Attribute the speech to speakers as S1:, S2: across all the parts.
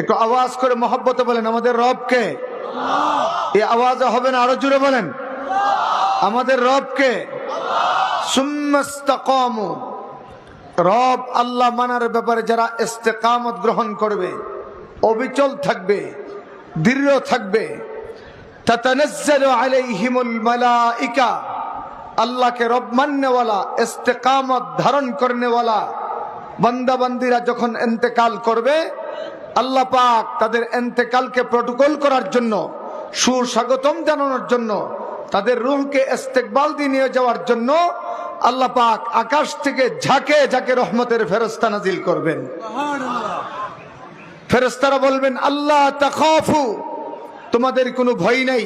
S1: একটু আওয়াজ করে মহব্বতে বলেন, আমাদের রবকে এই আওয়াজ হবে না, আরও জুড়ে বলেন। আমাদের রবকে রব আল্লাহ মানার ব্যাপারে যারা ইস্তেকামত গ্রহণ করবে, অবিচল থাকবে, দৃঢ় থাকবে আল্লাহকে রব মাননেওয়ালা, ইস্তেকামত ধারণ করনেওয়ালা, বান্দাবান্দিরা যখন এন্তেকাল করবে আল্লাহ পাক তাদের এন্তেকালকে প্রটোকল করার জন্য সুস্বাগতম জানানোর জন্য তাদের রুহকে ইস্তেকবাল দিয়ে নিয়ে যাওয়ার জন্য আল্লাহ পাক আকাশ থেকে ঝাঁকে ঝাঁকে রহমতের ফেরস্তা নাজিল করবেন। ফেরেস্তারা বলবেন আল্লাহ তাখাফু তোমাদের কোনো ভয় নেই।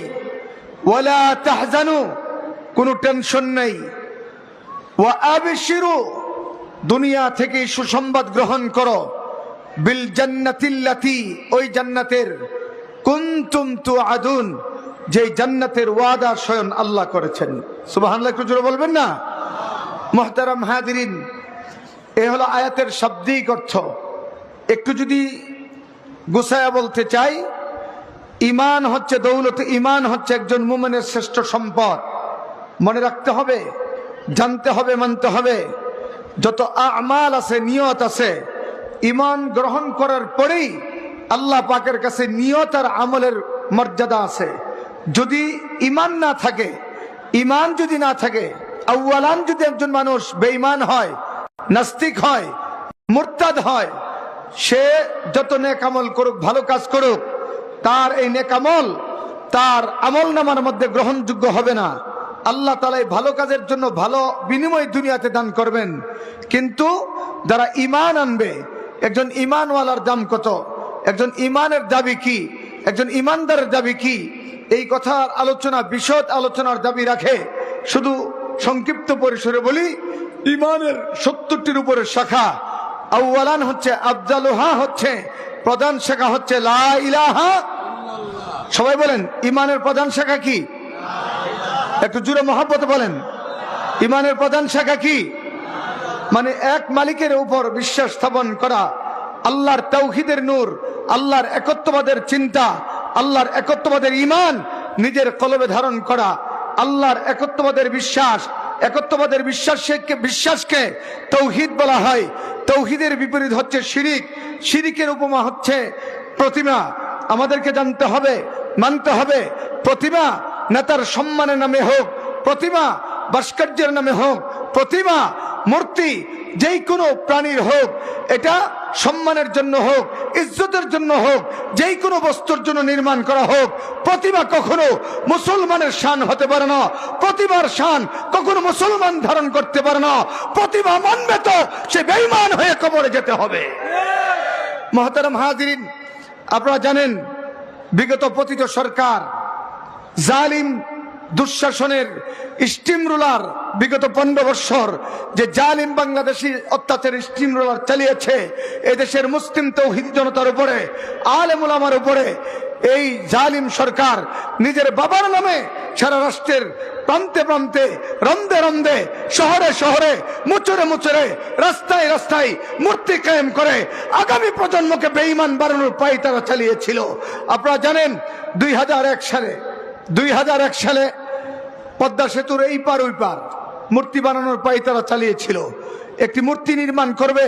S1: ওয়ালা তাহজানু কোনো টেনশন নেই। ওয়া আবিশিরু দুনিয়া থেকে সুসংবাদ গ্রহণ করো। বিল জান্নাতিল্লাতি ওই জান্নাতের কুনতুম তুআদুন যে জান্নাতের ওয়াদা স্বয়ং আল্লাহ করেছেন। সুবহানাল্লাহ, একটু জোরে বলবেন না? মুহতারাম হাদিরিন এ হলো আয়াতের শাব্দিক অর্থ। একটু যদি গুছায়া বলতে চাই ইমান হচ্ছে দৌলত ইমান হচ্ছে একজন মুমিনের শ্রেষ্ঠ সম্পদ। মনে রাখতে হবে, জানতে হবে, মানতে হবে, যত আমাল আছে, নিয়ত আছে ইমান গ্রহণ করার পরেই আল্লাহ পাকের কাছে নিয়ত আর আমলের মর্যাদা আছে। যদি ইমান না থাকে, ইমান যদি না থাকে আউ্বালান যদি একজন মানুষ বেঈমান হয়, নাস্তিক হয়, মুরতাদ হয়, সে যত নেকামল করুক, ভালো কাজ করুক, তার এই নেকামল তার আমল নামার মধ্যে গ্রহণযোগ্য হবে না। আল্লাহ তালা এই ভালো কাজের জন্য ভালো বিনিময় দুনিয়াতে দান করবেন। কিন্তু যারা ইমান আনবে একজন ইমানওয়ালার দাম কত? একজন ইমানের দাবি কি? একজন ইমানদারের দাবি কি? এই কথার আলোচনা, বিশদ আলোচনার দাবি রাখে। শুধু সংক্ষিপ্ত পরিসরে বলি, ইমানের সত্তরটির উপরে শাখা। আউ্বালান হচ্ছে আফজালুহা হচ্ছে, প্রধান শাখা হচ্ছে লা ইলাহা সবাই বলেন, ইমানের প্রধান শাখা কি? একটু জুড়ে মহাব্বত বলেন। ইমানের প্রধান শাখা কি? মানে এক মালিকের উপর বিশ্বাস স্থাপন করা, আল্লাহর তৌহিদের নূর, আল্লাহর একত্ববাদের চিন্তা, আল্লাহর একত্ববাদের ইমান নিজের কলবে ধারণ করা, আল্লাহর একত্ববাদের বিশ্বাস, একত্ববাদের বিশ্বাসকে বিশ্বাসকে তৌহিদ বলা হয়। তৌহিদের বিপরীত হচ্ছে শিরিক। শিরিকের উপমা হচ্ছে প্রতিমা। আমাদেরকে জানতে হবে, মানতে হবে, প্রতিমা নেতার সম্মানের নামে হোক, প্রতিমা ভাস্কর্যের নামে হোক, প্রতিমা মূর্তি যেই কোনো প্রাণীর হোক, এটা সম্মানের জন্য হোক, ইজ্জতের জন্য হোক যেই কোনো বস্তুর জন্য নির্মাণ করা হোক, প্রতিমা কখনো মুসলমানের শান হতে পারে না। প্রতিমার শান কখনো মুসলমান ধারণ করতে পারে না। প্রতিমা মানবে তো, সে বেইমান হয়ে কবরে যেতে হবে। মহতারাম হাজিরিন, আপনারা জানেন, বিগত পতিত সরকার জালিম দুঃশাসনের স্টিম রুলার বিগত পনেরো বৎসর যে জালিম বাংলাদেশি অত্যাচার স্টিম রুলার চালিয়েছে, এদেশের মুসলিম তৌহিদ জনতার উপরে, আলেমুল আমার উপরে, এই জালিম সরকার নিজের বাবার নামে সারা রাষ্ট্রের প্রান্তে প্রান্তে, রন্দে রন্দে, শহরে শহরে মুচরে মুচরে রাস্তায় রাস্তায় মূর্তি কায়েম করে আগামী প্রজন্মকে বেঈমান বাড়ানোর পাই তারা চালিয়েছিল। আপনারা জানেন, দুই হাজার এক সালে, দুই হাজার এক সালে পদ্মা সেতুর এই পার, ওই পার। মূর্তি বানানোর পাই তারা চালিয়েছিল। একটি মূর্তি নির্মাণ করবে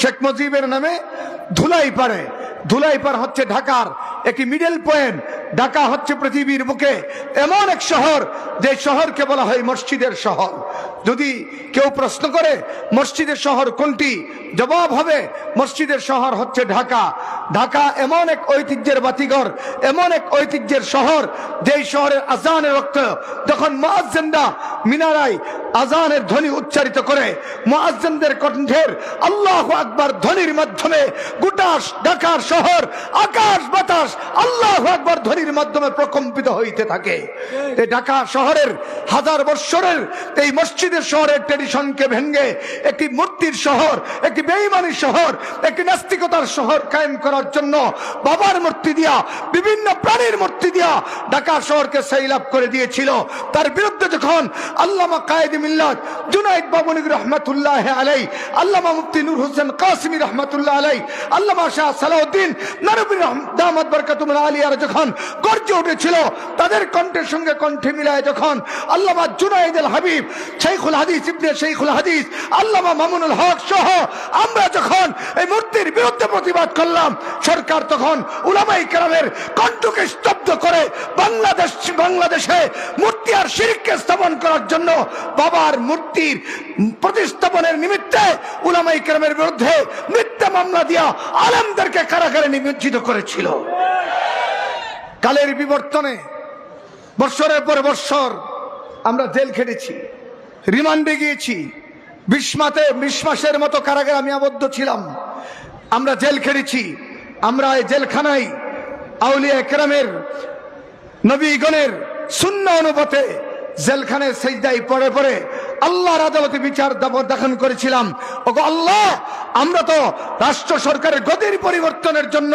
S1: শেখ মুজিবের নামে ধুলাই পারে ধুলাই পার হচ্ছে ঢাকার একটি মিডল পয়েন্ট ঢাকা হচ্ছে পৃথিবীর বুকে এমন এক শহর, যে শহরকে বলা হয় মসজিদের শহর। যদি কেউ প্রশ্ন করে মসজিদের শহর কোনটি? জবাব হবে মসজিদের শহর হচ্ছে ঢাকা। ঢাকা এমন এক ঐতিহ্যের বাতিঘর এমন এক ঐতিহ্যের শহর যেই শহরের আজানের রক্ত যখন মুয়াজ্জিনরা মিনারায় আজানের ধ্বনি উচ্চারিত করে মুয়াজ্জিনদের কণ্ঠের আল্লাহ আকবার ধ্বনির মাধ্যমে গোটা ঢাকার শহর আকাশ বাতাস আল্লাহ আকবার ধ্বনির মাধ্যমে প্রকম্পিত হইতে থাকে। এই ঢাকা শহরের হাজার বৎসরের এই মসজিদের শহরের ট্রেডিশনকে ভেঙ্গে একটি মূর্তির শহর, একটি বেইমানির শহর, একটি নাস্তিকতার শহর কায়েম করার জন্য বাবার মূর্তি দিয়া, বিভিন্ন প্রাণীর মূর্তি দিয়া ঢাকা শহরকে সেই লাভ করে দিয়েছিল। তার বিরুদ্ধে যখন আল্লামা কায়েদ মিল্লাত জুনাইদ বাবনিক রহমতুল্লাহ আলাই আল্লামা মুফতি নূর হোসেন কাসমি রহমতুল্লাহ আলাই আল্লামা শাহ সালাউদ্দিন নরবী দামাদ বরকাতুল আলিয়ার যখন গর্জে উঠেছিল, তাদের কণ্ঠের সঙ্গে কণ্ঠে মিলায় যখন আল্লামা জুনাইদ আল হাবিব শেখুল হাদিস ইবনে শেখুল হাদিস, আল্লামা মামুনুল হক সহ আমরা যখন এই মূর্তির বিরুদ্ধে প্রতিবাদ করলাম, সরকার তখন উলামাই কেরামের কণ্ঠকে স্তব্ধ করে বাংলাদেশ, বাংলাদেশে আর স্থাপন করার জন্য বাবার মূর্তির প্রতিস্থাপনের নিমিত্তে উলামাই কেরামের বিরুদ্ধে মিথ্যা মামলা দিয়া আলমদেরকে কারাগারে নিমজ্জিত করেছিল। কালের বিবর্তনে বৎসরের পর বৎসর আমরা জেল খেটেছি, রিমান্ডে গিয়েছি। বিশ মাসে, বিশ মাসের মতো কারাগারে আমি আবদ্ধ ছিলাম। আমরা জেল খেটেছি, আমরা এই জেলখানায় আউলিয়া একরামের নবীগণের শূন্য অনুপাতে জেলখানের সেজদাই পরে পরে আল্লাহর আদালতে বিচার দাখন করেছিলাম। ওগো আল্লাহ, আমরা তো রাষ্ট্র সরকারের গতির পরিবর্তনের জন্য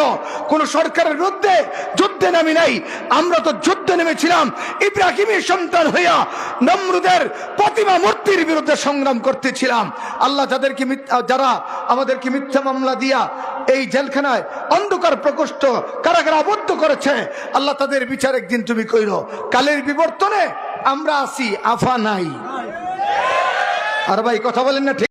S1: কোন সরকারের বিরুদ্ধে যুদ্ধে নামি নাই। আমরা তো যুদ্ধে নেমেছিলাম। ইব্রাহিমের সন্তান হইয়া নমরুদের প্রতিমা মূর্তির বিরুদ্ধে সংগ্রাম করতেছিলাম। আল্লাহ যাদেরকে যারা আমাদেরকে মিথ্যা মামলা দিয়া এই জেলখানায় অন্ধকার প্রকোষ্ঠ কারাগার আবদ্ধ করেছে। আল্লাহ তাদের বিচার একদিন তুমি কইর। কালের বিবর্তনে আমরা আসি আফা নাই। আর ভাই, কথা বলেন না